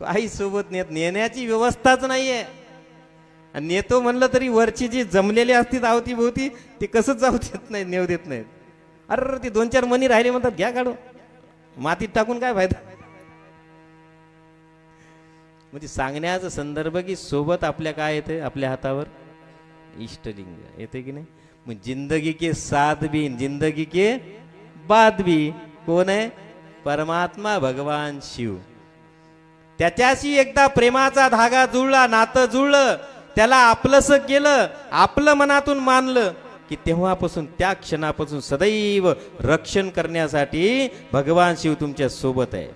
काही सोबत नेत. नेण्याची व्यवस्थाच नाहीये. आणि नेतो म्हणलं तरी वरची जी जमलेली असतील आवतीभोवती ते कसं जाऊ देत नाही नेऊ देत नाहीत. अरे ते दोन चार मनी राहिले म्हणतात घ्या काढू मातीत टाकून काय फायदा? म्हणजे सांगण्याचा संदर्भ की सोबत आपल्या काय येते? आपल्या हातावर इष्टलिंग. येते की नाही? मग जिंदगी के साथ भी जिंदगी के बाद भी कोण आहे? परमात्मा भगवान शिव. त्याच्याशी एकदा प्रेमाचा धागा जुळला नातं जुळलं त्याला आपलंस गेलं आपलं मनातून मानलं की तेव्हापासून त्या क्षणापासून सदैव रक्षण करण्यासाठी भगवान शिव तुमच्यासोबत आहे.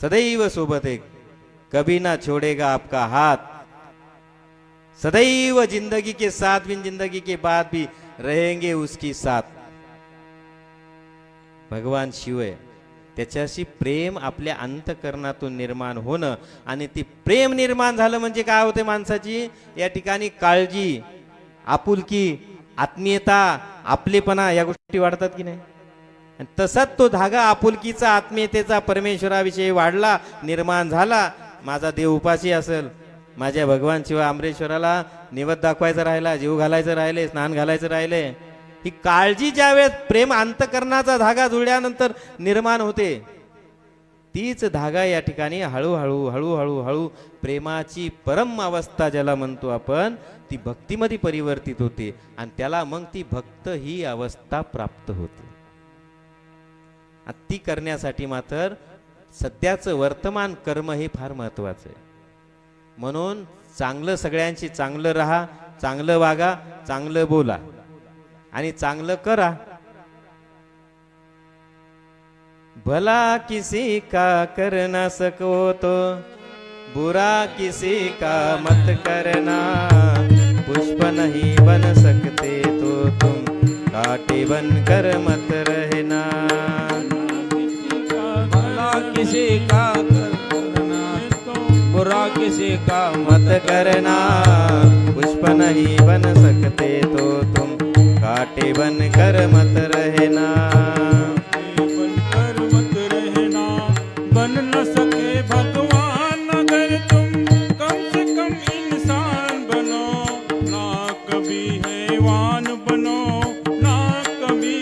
सदैव सोबत आहे. कभी ना छोडेगा आपका हात सदैव जिंदगी के साथ भी जिंदगी के बाद भी रहेंगे उसकी साथ. भगवान शिव आहे. त्याच्याशी प्रेम आपल्या अंतकरणातून निर्माण होणं आणि ती प्रेम निर्माण झालं म्हणजे काय होते माणसाची? या ठिकाणी काळजी आपुलकी आत्मीयता आपलेपणा या गोष्टी वाढतात की नाही? आणि तसाच तो धागा आपुलकीचा आत्मीयतेचा परमेश्वराविषयी वाढला निर्माण झाला. माझा देव उपाशी असेल. माझ्या भगवान शिवा अमरेश्वराला निवद दाखवायचं राहिला जीव घालायचं राहिले स्नान घालायचं राहिले. ही काळजी ज्या वेळेस प्रेम अंतकरणाचा धागा जुळल्यानंतर निर्माण होते तीच धागा या ठिकाणी हळूहळू हळूहळू हळू प्रेमाची परम अवस्था ज्याला म्हणतो आपण ती भक्तीमध्ये परिवर्तित होते आणि त्याला मग ती भक्त ही अवस्था प्राप्त होते. ती करण्यासाठी मात्र सध्याचं वर्तमान कर्म हे फार महत्वाचं आहे. म्हणून चांगलं सगळ्यांशी चांगलं राहा चांगलं वागा चांगलं बोला. आणि चांगलं करा. भला किसी का कर न सको तो बुरा किसी का मत करना पुष्प नहीं बन सकते तो तुम काटे बन कर मत रहना। भला किसी का करना बुरा किसी का मत करना पुष्प नहीं बन सकते तो तुम काटे बन कर मत रहना। बनकर मत रहना, बन न सके भगवान अगर तुम। कम से कम इंसान बनो, ना कभी हैवान बनो, ना कभी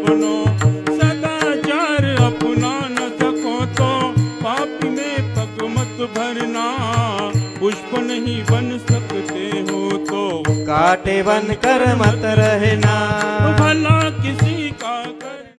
बनो। सदाचार अपना न सको तो में मत भरना, पुष्प नहीं बन सकते काटेवन कर मत रहना भला किसी का